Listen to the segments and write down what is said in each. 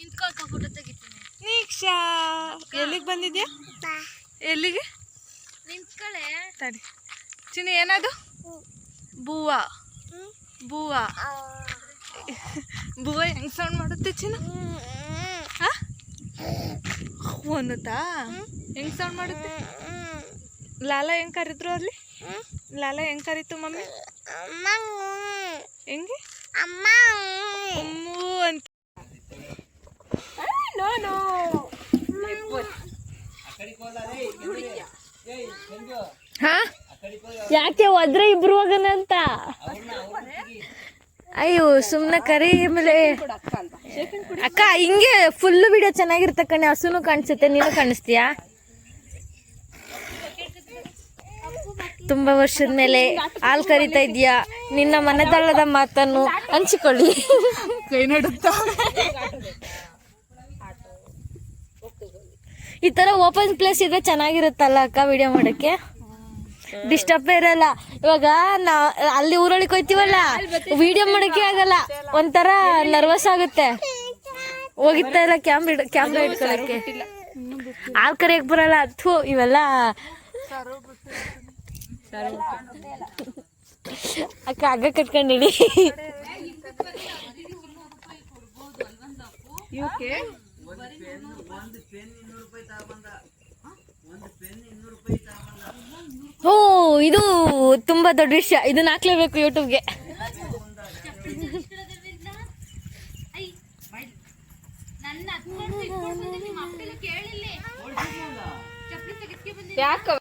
ನಿಂತ್ಕೊಳ್ಕ photo ತೆಗಿತೀನಿ. ನೀಕ್ಷಾ ಎಲ್ಲಿಗೆ ಬಂದಿದ್ಯಾ? ಎಲ್ಲಿಗೆ ನಿಂತ್ಕೊಳ್ಳೆ ತಡಿ. ಚಿನಿ ಏನದು? ಬೂವ. ಬೂವ. ಬೂವ ಹೆಂಗ್ ಸೌಂಡ್ ಮಾಡುತ್ತೆ ಚಿನ್ನ? ಹಾ ಅನ್ನುತ್ತಾ ಹೆಂಗ್ ಸೌಂಡ್ ಮಾಡುತ್ತೆ? ಲಾಲಾ ಹೆಂಗ್ ಕರಿದ್ರು ಅಲ್ಲಿ? ಲಾಲಾ ಹೆಂಗ್ ಕರೀತು ಮಮ್ಮಿ? ಹೆಂಗೆ? ಅಮ್ಮ ಅಂತ ನೋ ನೋ ಹಾ ಯಾಕೆ ಒದ್ರೆ ಇಬ್ರು ಹೋಗನಂತ ಅಂತ? ಅಯ್ಯೋ ಸುಮ್ಮನೆ ಕರಿ ಆಮೇಲೆ. ಅಕ್ಕ ಹಿಂಗೆ ಫುಲ್ ವಿಡಿಯೋ ಚೆನ್ನಾಗಿರುತ್ತೆ ಕಣೆ ಹಸುನು ಕಾಣಿಸುತ್ತೆ ನೀನು ಕಾಣಿಸ್ತೀಯಾ? ತುಂಬಾ ವರ್ಷದ ಮೇಲೆ ಹಾಲು ಕರಿತಾ ಇದೀಯಾ ನಿನ್ನ ಮನೆತಳದ ಮಾತನ್ನು ಹಂಚಿಕೊಳ್ಳಿ. ಕೈ ನಡುತ್ತಾ? ಈ ತರ ಓಪನ್ ಪ್ಲೇಸ್ ಇದ್ರೆ ಚೆನ್ನಾಗಿರುತ್ತಲ್ಲ ಅಕ್ಕ ವಿಡಿಯೋ ಮಾಡಕ್ಕೆ? ಡಿಸ್ಟರ್ಬ್ ಇರಲ್ಲ. ಇವಾಗ ನಾ ಅಲ್ಲಿ ಊರೊಳಗೆ ಹೋಯ್ತೀವಲ್ಲ ವಿಡಿಯೋ ಮಾಡಕ್ಕೆ ಆಗಲ್ಲ. ಒಂಥರ ನರ್ವಸ್ ಆಗುತ್ತೆ. ಹೋಗಿತ್ತಾ ಇಲ್ಲ ಕ್ಯಾಮ್ರಾ ಕ್ಯಾಮ್ರಾ ಇಟ್ಕೊಳಕ್ಕೆ. ಆಲ್ ಕರಿಯಕ್ಕೆ ಬರಲ್ಲ. ಥೂ, ಇವೆಲ್ಲ ಅಕ್ಕ, ಹಗ್ಗ ಕಟ್ಕೊಂಡಿಡಿ. ಇವಕ್ಕೆ ಓ ಇದು ತುಂಬಾ ದೊಡ್ಡ ವಿಷಯ. ಇದನ್ನ ಹಾಕ್ಲೇಬೇಕು ಯೂಟ್ಯೂಬ್ಗೆ ಯಾಕ?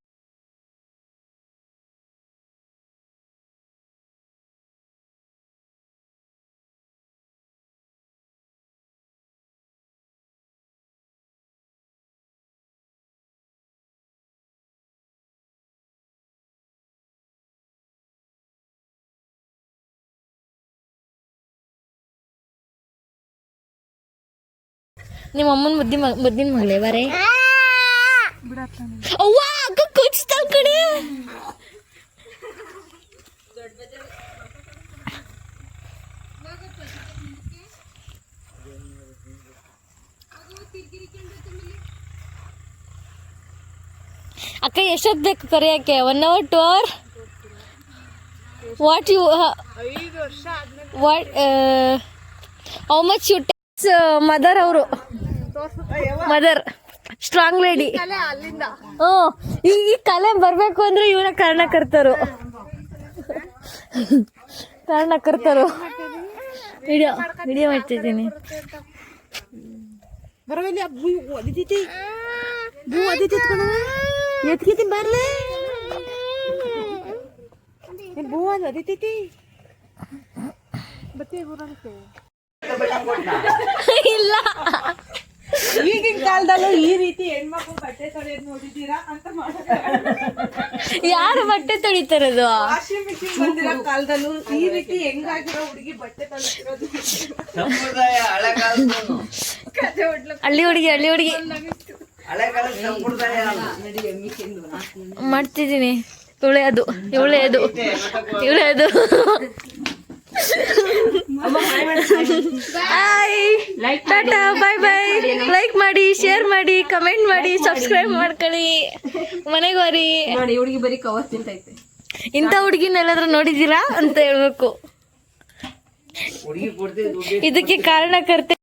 ನಿಮ್ಮ ಅಮ್ಮನ ಮುದ್ದಿ ಮ ಮುದ್ದಿನ ಮಗಳೇ ಬರೇ ಬಿಡತ್ತ ಅವ್ವ ಅಕ್ಕ ಕೊಚ್ತಾವ್ ಕಡೆ ಅಕ್ಕ ಎಷ್ಟೊತ್ತು ಬೇಕು ಕರೆಯಕ್ಕೆ one hour two hour what you ಐದು ವರ್ಷ ಆದ್ಮೇಲೆ what how much you takes mother ಅವರು ಮದರ್ ಸ್ಟ್ರಾಂಗ್ ಲೇಡಿ ಹ್ಞೂ ಈ ಈ ಕಲೆ ಬರ್ಬೇಕು ಅಂದ್ರೆ ಇವನ ಕಾರಣಕರ್ತರು. ಕಾರಣಕರ್ತರು. ವಿಡಿಯೋ ವಿಡಿಯೋ ಮಾಡ್ತಿದ್ದೀನಿ. ಬರವಲ್ಲಿ ಬೂ ಒದಿತೈತಿ ಬೂ ಒದಿತೈತಿ ಕಣ ಎತ್ಕಿತಿ ಬರ್ಲೆ. ಬೂ ಅದು ಒದಿತೈತಿ ಬತ್ತೆ ಇಲ್ಲ. ಈಗಿನ ಕಾಲದಲ್ಲೂ ಈ ರೀತಿ ಹೆಣ್ಮಕ್ಳು ಬಟ್ಟೆ ತೊಳೆಯೋದು ನೋಡಿದ್ದೀರಾ ಅಂತ ಯಾರು ಬಟ್ಟೆ ತೊಳಿತಾರದು? ವಾಷಿಂಗ್ ಮಿಷಿನ್ ಬಂದಿರೋ ಕಾಲದಲ್ಲೂ ಈ ರೀತಿ ಹೆಂಗಾಗಿರೋ ಹುಡುಗಿ ಬಟ್ಟೆ ತೊಳಿತಿರೋದು ಸಂಪ್ರದಾಯ ಹಳೆ ಹೊಡ್ಲ ಹಳ್ಳಿ ಹುಡುಗಿ ಹಳ್ಳಿ ಹುಡುಗಿ. ಹಳೆ ಕಾಲದ ಸಂಪ್ರದಾಯ ಮಾಡ್ತಿದ್ದೀನಿ. ಇವಳೆ ಅದು ಇವಳೆ ಅದು ಇವಳೆ ಅದು hi tata bye bye like ಮಾಡಿ ಶೇರ್ ಮಾಡಿ ಕಮೆಂಟ್ ಮಾಡಿ ಸಬ್ಸ್ಕ್ರೈಬ್ ಮಾಡ್ಕೊಳ್ಳಿ. ಮನೆಗೆ ಬರಿ ನೋಡಿ ಹುಡುಗಿ ಬರೀ ಕವರ್ ತಿಂತೈತೆ. ಇಂಥ ಹುಡುಗಿನ ಎಲ್ಲಾದ್ರೂ ನೋಡಿದ್ದೀರಾ ಅಂತ ಹೇಳ್ಬೇಕು. ಹುಡುಗಿ ಕಾರಣ ಇದಕ್ಕೆ ಕಾರಣಕರ್ತೆ